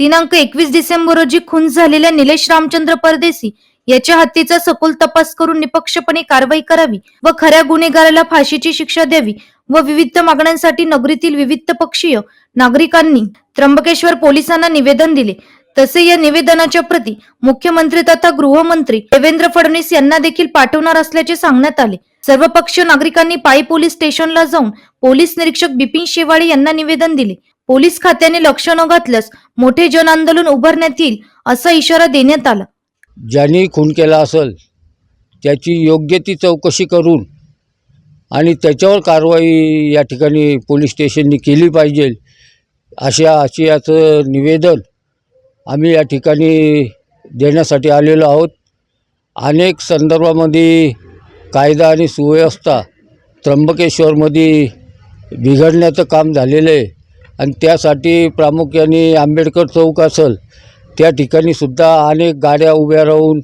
दिनांक एकवीस डिसेंबर रोजी खून झालेल्या निलेश रामचंद्र परदेशी याच्या हत्येचा सखोल तपास करून निपक्षपणे कारवाई करावी व खऱ्या गुन्हेगाराला फाशीची शिक्षा द्यावी व विविध मागण्यांसाठी नगरीतील विविध पक्षीय नागरिकांनी त्र्यंबकेश्वर पोलिसांना निवेदन दिले. तसे या निवेदनाच्या प्रती मुख्यमंत्री तथा गृहमंत्री देवेंद्र फडणवीस यांना देखील पाठवणार असल्याचे सांगण्यात आले. सर्वपक्षीय नागरिकांनी पायी पोलीस स्टेशनला जाऊन पोलीस निरीक्षक बिपिन शेवाळे यांना निवेदन दिले. पोलीस खात्याने लक्ष न घातल्यास मोठे जन आंदोलन उभारण्यात येईल असा इशारा देण्यात आला. ज्यांनी खून केला असेल त्याची योग्य ती चौकशी करून आणि त्याच्यावर कारवाई या ठिकाणी पोलीस स्टेशननी केली पाहिजे अशा आशयाचं निवेदन आम्ही या ठिकाणी देण्यासाठी आलेलो आहोत. अनेक संदर्भामध्ये कायदा आणि सुव्यवस्था त्र्यंबकेश्वरमध्ये बिघडण्याचं काम झालेलं आहे. आणि त्यासाठी प्रामुख्याने आंबेडकर चौक असेल त्या ठिकाणी सुद्धा अनेक गाड्या उभ्या राहून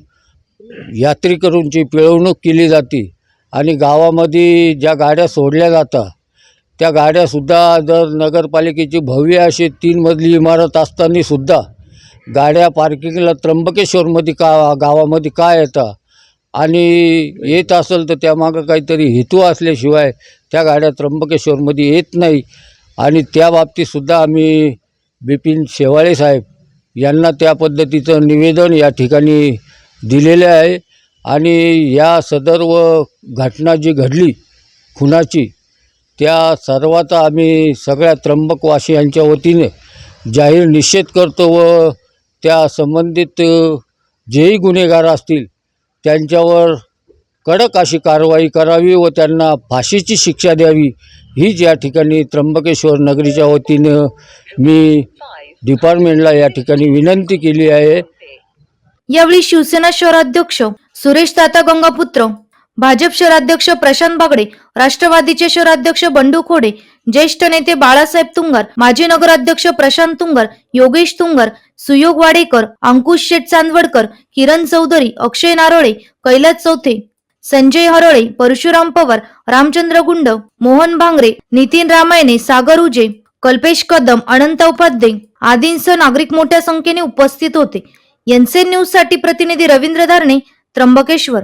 यात्रेकरूंची पिळवणूक केली जाते. आणि गावामध्ये ज्या गाड्या सोडल्या जातात त्या गाड्यासुद्धा जर नगरपालिकेची भव्य अशी तीन मजली इमारत असताना सुद्धा गाड्या पार्किंगला त्र्यंबकेश्वरमध्ये का गावामध्ये का येतात? आणि येत असेल तर त्यामागं काहीतरी हेतू असल्याशिवाय त्या गाड्या त्र्यंबकेश्वरमध्ये येत नाही. आणि त्या बाबतीतसुद्धा आम्ही बिपिन शेवाळे साहेब यांना त्या पद्धतीचं निवेदन या ठिकाणी दिलेले आहे. आणि या सदर्व घटना जी घडली खुनाची त्या सर्वाचा आम्ही सगळ्या त्र्यंबकवासियांच्या वतीने जाहीर निषेध करतो व त्या संबंधित जेही गुन्हेगार असतील त्यांच्यावर कडक अशी कारवाई करावी व त्यांना फाशीची शिक्षा द्यावी ही ज्या ठिकाणी त्र्यंबकेश्वर नगरीच्या वतीनं मी डिपार्टमेंटला या ठिकाणी विनंती केली आहे. यावेळी शिवसेना शहराध्यक्ष सुरेश ताता गंगापुत्र भाजप शहराध्यक्ष प्रशांत बागडे राष्ट्रवादीचे शहराध्यक्ष बंडू खोडे ज्येष्ठ नेते बाळासाहेब तुंगार माजी नगराध्यक्ष प्रशांत तुंगार योगेश तुंगार सुयोग वाडेकर अंकुश शेठ चांदवडकर किरण चौधरी अक्षय नारोळे कैलास चौथे संजय हरळे परशुराम पवार रामचंद्र गुंड मोहन भांगरे नितीन रामायणे सागर उजे कल्पेश कदम अनंत उपाध्ये आदींसह नागरिक मोठ्या संख्येने उपस्थित होते. एनसेन न्यूजसाठी प्रतिनिधी रवींद्र धारणे त्र्यंबकेश्वर.